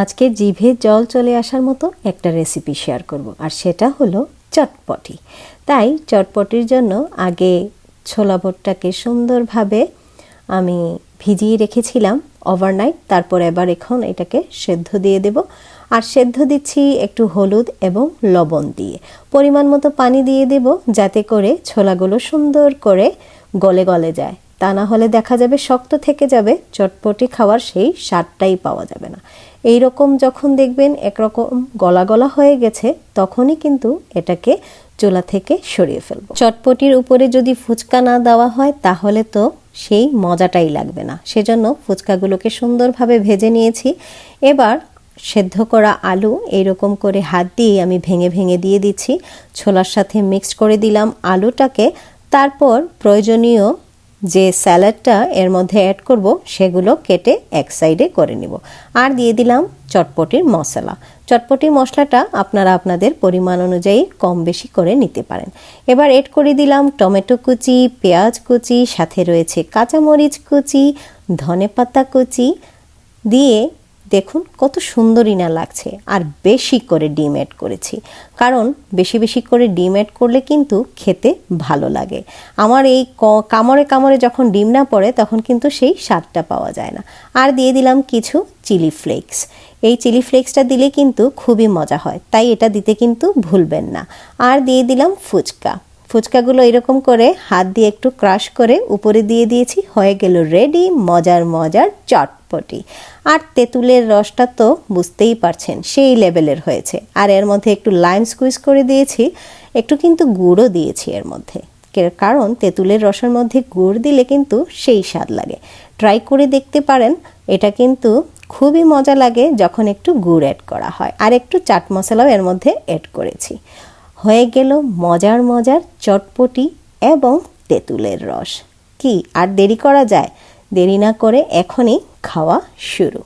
আজকে জিভে জল চলে আসার মতো একটা রেসিপি শেয়ার করব, আর সেটা হলো চটপটি। তাই চটপটির জন্য আগে ছোলা ভোটটাকে সুন্দরভাবে আমি ভিজিয়ে রেখেছিলাম ওভারনাইট তারপর এবার এখন এটাকে সেদ্ধ দিয়ে দেব। আর সেদ্ধ দিচ্ছি একটু হলুদ এবং লবণ দিয়ে। পরিমাণ মতো পানি দিয়ে দেব, যাতে করে ছোলাগুলো সুন্দর করে গলে গলে যায়। তা না হলে দেখা যাবে শক্ত থেকে যাবে, চটপটি খাওয়ার সেই স্বাদটাই পাওয়া যাবে না। এই রকম যখন দেখবেন একরকম গলা গলা হয়ে গেছে, তখনই কিন্তু এটাকে চুলা থেকে সরিয়ে ফেলব। চটপটির উপরে যদি ফুচকা না দেওয়া হয়, তাহলে তো সেই মজাটাই লাগবে না। সেজন্য ফুচকাগুলোকে সুন্দরভাবে ভেজে নিয়েছি। এবার সেদ্ধ করা আলু এইরকম করে হাত দিয়ে আমি ভেঙে ভেঙে দিয়ে দিচ্ছি। ছোলার সাথে মিক্স করে দিলাম আলুটাকে। তারপর প্রয়োজনীয় যে স্যালাডটা এর মধ্যে অ্যাড করব, সেগুলো কেটে এক সাইডে করে নিব। আর দিয়ে দিলাম চটপটির মশলা। চটপটি মশলাটা আপনারা আপনাদের পরিমাণ অনুযায়ী কম বেশি করে নিতে পারেন। এবার এড করে দিলাম টমেটো কুচি, পেঁয়াজ কুচি, সাথে রয়েছে কাঁচামরিচ কুচি ধনে পাতা কুচি। দিয়ে দেখুন কত সুন্দরই না লাগছে, আর বেশি করে ডিম অ্যাড করেছি। কারণ বেশি বেশি করে ডিম অ্যাড করলে কিন্তু খেতে ভালো লাগে। আমার এই কামড়ে কামড়ে যখন ডিম না পড়ে, তখন কিন্তু সেই স্বাদটা পাওয়া যায় না। আর দিয়ে দিলাম কিছু চিলি ফ্লেক্স। এই চিলি ফ্লেক্সটা দিলে কিন্তু খুবই মজা হয়, তাই এটা দিতে কিন্তু ভুলবেন না। আর দিয়ে দিলাম ফুচকা। ফুচকাগুলো এরকম করে হাত দিয়ে একটু ক্রাশ করে উপরে দিয়ে দিয়েছি, হয়ে গেল রেডি মজার মজার চটপটি। আর তেঁতুলের রসটা তো বুঝতেই পারছেন, সেই লেভেলের হয়েছে। আর এর মধ্যে একটু লাইম স্কুইজ করে দিয়েছি, একটু কিন্তু গুঁড়ও দিয়েছি এর মধ্যে। কারণ তেঁতুলের রসের মধ্যে গুড় দিলে কিন্তু সেই স্বাদ লাগে। ট্রাই করে দেখতে পারেন, এটা কিন্তু খুবই মজা লাগে যখন একটু গুড় অ্যাড করা হয়। আর একটু চাট মশলাও এর মধ্যে অ্যাড করেছি। হয়ে গেল মজার মজার চটপটি এবং তেঁতুলের রস। কি, আর দেরি করা যায়? দেরি না করে এখনই খাওয়া শুরু।